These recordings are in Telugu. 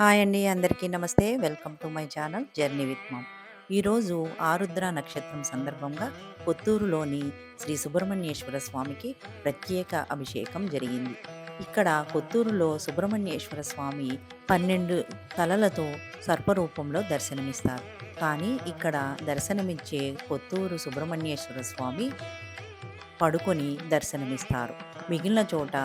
హాయ్ అండి. అందరికీ నమస్తే. Welcome to my channel journey with mom. ఈరోజు ఆరుద్ర నక్షత్రం సందర్భంగా కొత్తూరులోని శ్రీ సుబ్రహ్మణ్యేశ్వర స్వామికి ప్రత్యేక అభిషేకం జరిగింది. ఇక్కడ కొత్తూరులో సుబ్రహ్మణ్యేశ్వర స్వామి 12 తలలతో సర్పరూపంలో దర్శనమిస్తారు. కానీ ఇక్కడ దర్శనమిచ్చే కొత్తూరు సుబ్రహ్మణ్యేశ్వర స్వామి పడుకొని దర్శనమిస్తారు. మిగిలిన చోట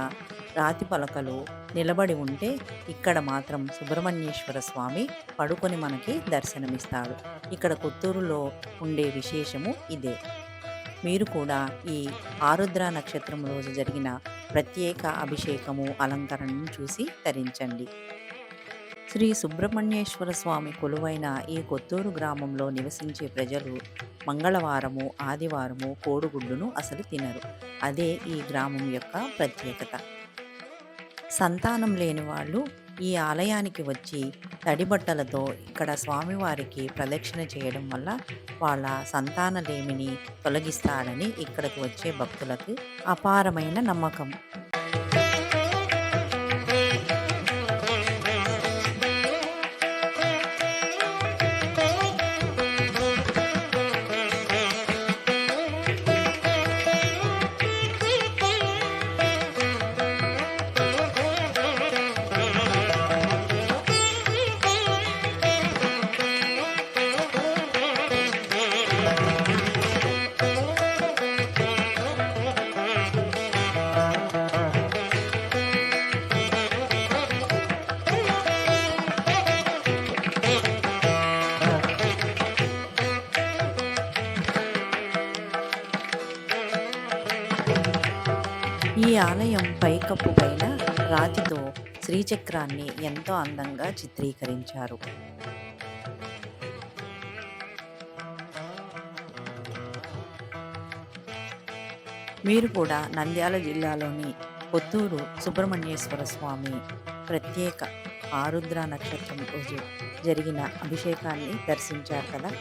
రాతి పలకలు నిలబడి ఉంటే ఇక్కడ మాత్రం సుబ్రహ్మణ్యేశ్వర స్వామి పడుకొని మనకి దర్శనమిస్తాడు. ఇక్కడ కొత్తూరులో ఉండే విశేషము ఇదే. మీరు కూడా ఈ ఆరుద్ర నక్షత్రం రోజు జరిగిన ప్రత్యేక అభిషేకము, అలంకరణను చూసి తరించండి. శ్రీ సుబ్రహ్మణ్యేశ్వర స్వామి కొలువైన ఈ కొత్తూరు గ్రామంలో నివసించే ప్రజలు మంగళవారము, ఆదివారము కోడిగుడ్డును అసలు తినరు. అదే ఈ గ్రామం యొక్క ప్రత్యేకత. సంతానం లేని వాళ్ళు ఈ ఆలయానికి వచ్చి తడి బట్టలతో ఇక్కడ స్వామివారికి ప్రదక్షిణ చేయడం వల్ల వాళ్ళ సంతానలేమిని తొలగిస్తాడని ఇక్కడికి వచ్చే భక్తులకు అపారమైన నమ్మకం. ఈ ఆలయం పైకప్పు పైన రాతితో శ్రీచక్రాన్ని ఎంతో అందంగా చిత్రీకరించారు. మీరు కూడా నంద్యాల జిల్లాలోని పొత్తూరు సుబ్రహ్మణ్యేశ్వర స్వామి ప్రత్యేక ఆరుద్ర నక్షత్రం రోజు జరిగిన అభిషేకాన్ని దర్శించారు కదా!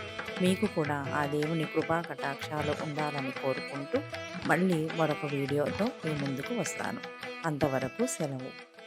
మీకు కూడా ఆ దేవుని కృపా కటాక్షాలు ఉండాలని కోరుకుంటూ మళ్ళీ మరొక వీడియోతో మీ ముందుకు వస్తాను. అంతవరకు సెలవు.